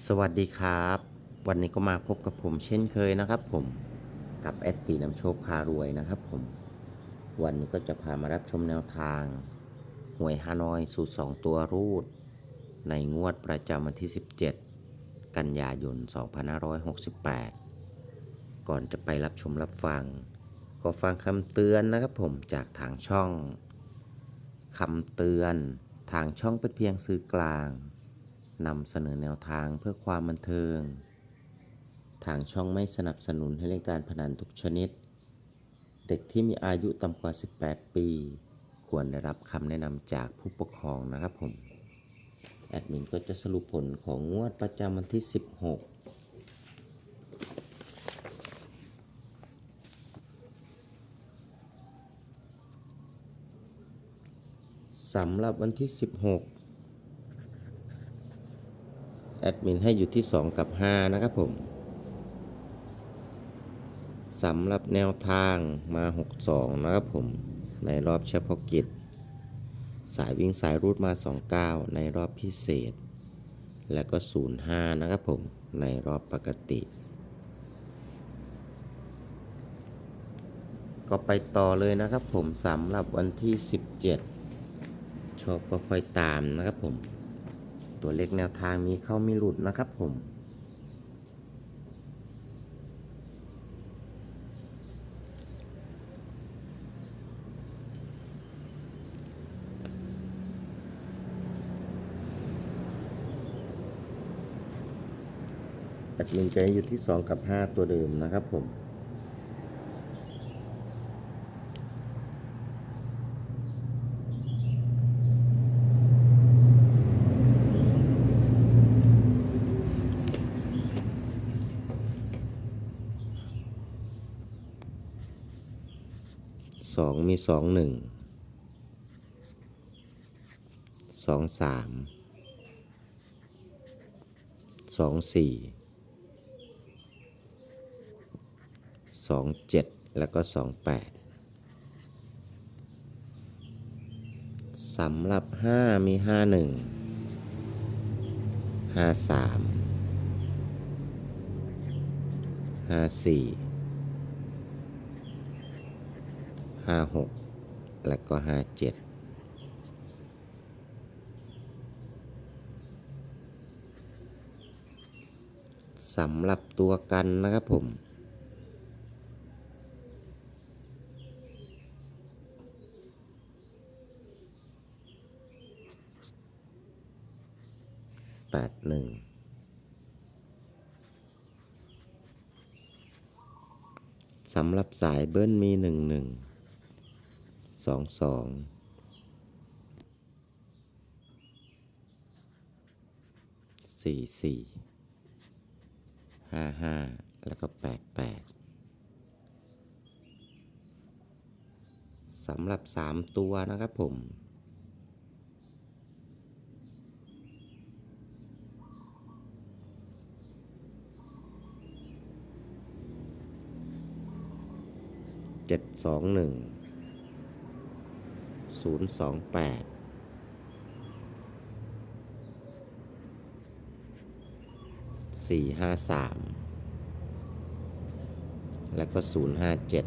สวัสดีครับ วันนี้ก็มาพบกับผมเช่นเคยนะครับผมกับแอดตีน้ำโชคพารวยนะครับผมวันนี้ก็จะพามารับชมแนวทางหวยฮานอยสูตร 2 ตัวรูด ในงวดประจำวันที่ 17 กันยายน 2568 ก่อนจะไปรับชมรับฟัง ก็ฟังคำเตือนนะครับผมจากทางช่องคำเตือนทางช่องเป็นเพียงสื่อกลาง นำเสนอแนวทางเพื่อความบันเทิง ทางช่องไม่สนับสนุนให้เล่นการพนันทุกชนิด เด็กที่มีอายุต่ำกว่า 18 ปี ควรได้รับคำแนะนำจากผู้ปกครองนะครับผม แอดมินก็จะสรุปผลของงวดประจำวันที่ 16สำหรับวันที่ 16 แอดมินให้อยู่ที่ 2 กับ 5 นะครับผมสำหรับแนวทางมา 62 นะครับผม ในรอบเฉพาะกิจ สายวิ่งสายรูดมา 29 ในรอบพิเศษ และก็ 05 นะครับผม ในรอบปกติ ก็ไปต่อเลยนะครับผมสำหรับวันที่ 17 ชอบก็ค่อยตามนะครับผม ตัวเลขแนวทางมีเข้ามีหลุดนะครับผมแอดมินจะอยู่ที่ 2 กับ 5 ตัวเดิมนะครับผม สองมีสองหนึ่งสองสามสองสี่สองเจ็ดแล้วก็สองแปดสำหรับห้ามีห้าหนึ่งห้าสามห้าสี่ ห้าหกและก็ห้าเจ็ดสำหรับตัวกันนะครับผม แปดหนึ่ง สำหรับสายเบิ้ลมีหนึ่งหนึ่ง สองสองสี่สี่ห้าห้าแล้วก็แปดแปดสำหรับสามตัวนะครับผมเจ็ดสองหนึ่ง ศูนย์สองแปดสี่ห้าสามแล้วก็ศูนย์ห้าเจ็ด